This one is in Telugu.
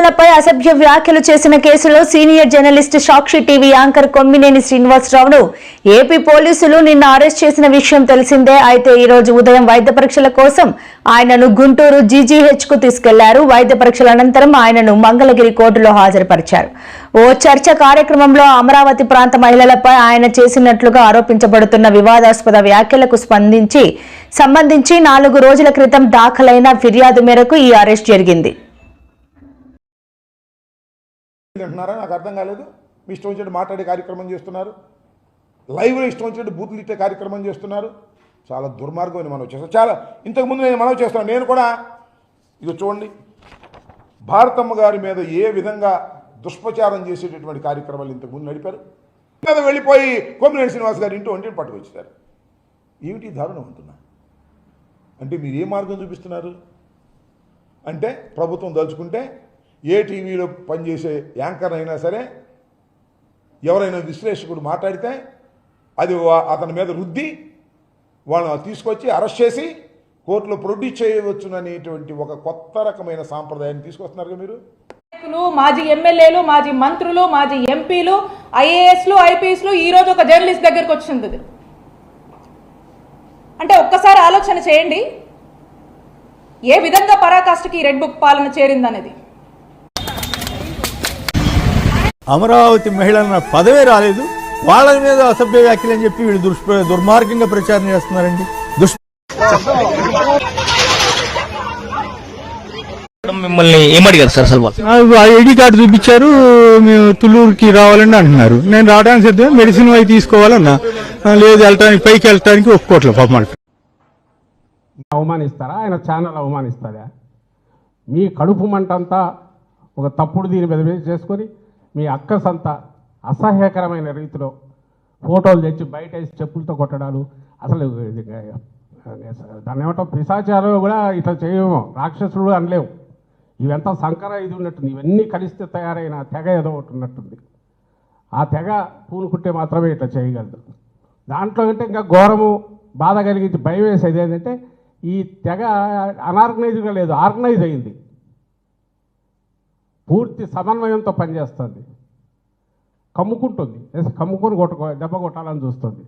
మహిళలపై అసభ్య వ్యాఖ్యలు చేసిన కేసులో senior journalist Sakshi TV anchor Kommineni శ్రీనివాసరావును AP పోలీసులు నిన్న అరెస్ట్ చేసిన విషయం తెలిసిందే. అయితే ఈ రోజు ఉదయం వైద్య పరీక్షల కోసం ఆయనను గుంటూరు జీజీహెచ్కు తీసుకెళ్ళారు. వైద్య పరీక్షల అనంతరం ఆయనను మంగళగిరి కోర్టులో హాజరుపరిచారు. ఓ చర్చ కార్యక్రమంలో అమరావతి ప్రాంత మహిళలపై ఆయన చేసినట్లుగా ఆరోపించబడుతున్న వివాదాస్పద వ్యాఖ్యలకు స్పందించి సంబంధించి నాలుగు రోజుల క్రితం దాఖలైన ఫిర్యాదు మేరకు ఈ అరెస్ట్ జరిగింది. అంటున్నారా? నాకు అర్థం కాలేదు. మీ ఇష్టం వచ్చినట్టు మాట్లాడే కార్యక్రమం చేస్తున్నారు. లైవ్లో ఇష్టం వచ్చినట్టు బూతులు ఇట్టే కార్యక్రమం చేస్తున్నారు. చాలా దుర్మార్గం అని మనం చేస్తాం చాలా ఇంతకుముందు నేను మనవి చేస్తాను నేను కూడా ఇది చూడండి. భారతమ్మ గారి మీద ఏ విధంగా దుష్ప్రచారం చేసేటటువంటి కార్యక్రమాలు ఇంతకుముందు నడిపారు? మీద వెళ్ళిపోయి కొమ్మినేని శ్రీనివాస్ గారి ఇంటి వంటిని పట్టుకొచ్చారు ఏమిటి దారుణం అంటున్నా? అంటే మీరు ఏ మార్గం చూపిస్తున్నారు? అంటే ప్రభుత్వం దలుచుకుంటే ఏ టీవీలో పనిచేసే యాంకర్ అయినా సరే ఎవరైనా విశ్లేషకుడు మాట్లాడితే అది వా- అతని మీద రుద్ది వాళ్ళని తీసుకొచ్చి అరెస్ట్ చేసి కోర్టులో ప్రొడ్యూస్ చేయవచ్చుననేటువంటి ఒక కొత్త రకమైన సాంప్రదాయాన్ని తీసుకొస్తున్నారు మీరు? మాజీ ఎమ్మెల్యేలు మాజీ మంత్రులు మాజీ ఎంపీలు ఐఏఎస్లు ఐపీఎస్లు ఈరోజు ఒక జర్నలిస్ట్ దగ్గరకు వచ్చింది. అంటే ఒక్కసారి ఆలోచన చేయండి. ఏ విధంగా పరాకాష్ఠకి రెడ్ బుక్ పాలన చేరిందనేది? అమరావతి మహిళల పదవే రాలేదు. వాళ్ళ మీద అసభ్య వ్యాఖ్యలు అని చెప్పి వీళ్ళు దుష్ప్ర దుర్మార్గంగా ప్రచారం చేస్తున్నారండి. దుష్ మిమ్మల్ని ఏమడిగారు సార్ అసలు ఐడి కార్డు చూపించారు. మేము తుళ్ళూరుకి రావాలని అంటున్నారు. నేను రావడానికి సిద్ధమే మెడిసిన్ అవి తీసుకోవాలన్నా. లేదు వెళ్ళటానికి పైకి వెళ్ళటానికి ఒప్పుకోవట్లేదు పాపం. అవమానిస్తారా? ఆయన ఛానల్ అవమానిస్తారా? మీ కడుపు మంటంతా ఒక తప్పుడు దీని మీద చేసుకొని మీ అక్క సంత అసహ్యకరమైన రీతిలో ఫోటోలు తెచ్చి బయట వేసి చెప్పులతో కొట్టడాలు. అసలు ఇది, దాన్ని ఏమంటాం? పిశాచాలు కూడా ఇట్లా చేయము. రాక్షసుడు అనలేము ఇవంతా సంకర ఇది ఉన్నట్టుంది. ఇవన్నీ కలిస్తే తయారైన తెగ ఏదో ఒకటి ఉన్నట్టుంది. ఆ తెగ పూనుకుంటే మాత్రమే ఇట్లా చేయగలదు. దాంట్లో అంటే ఇంకా ఘోరము బాధ కలిగించి భయం వేసేది ఏంటంటే ఈ తెగ అనార్గనైజ్గా లేదు ఆర్గనైజ్ అయింది. పూర్తి సమన్వయంతో పనిచేస్తుంది. కమ్ముకుంటుంది. కమ్ముకొని కొట్టుకో దెబ్బ కొట్టాలని చూస్తుంది.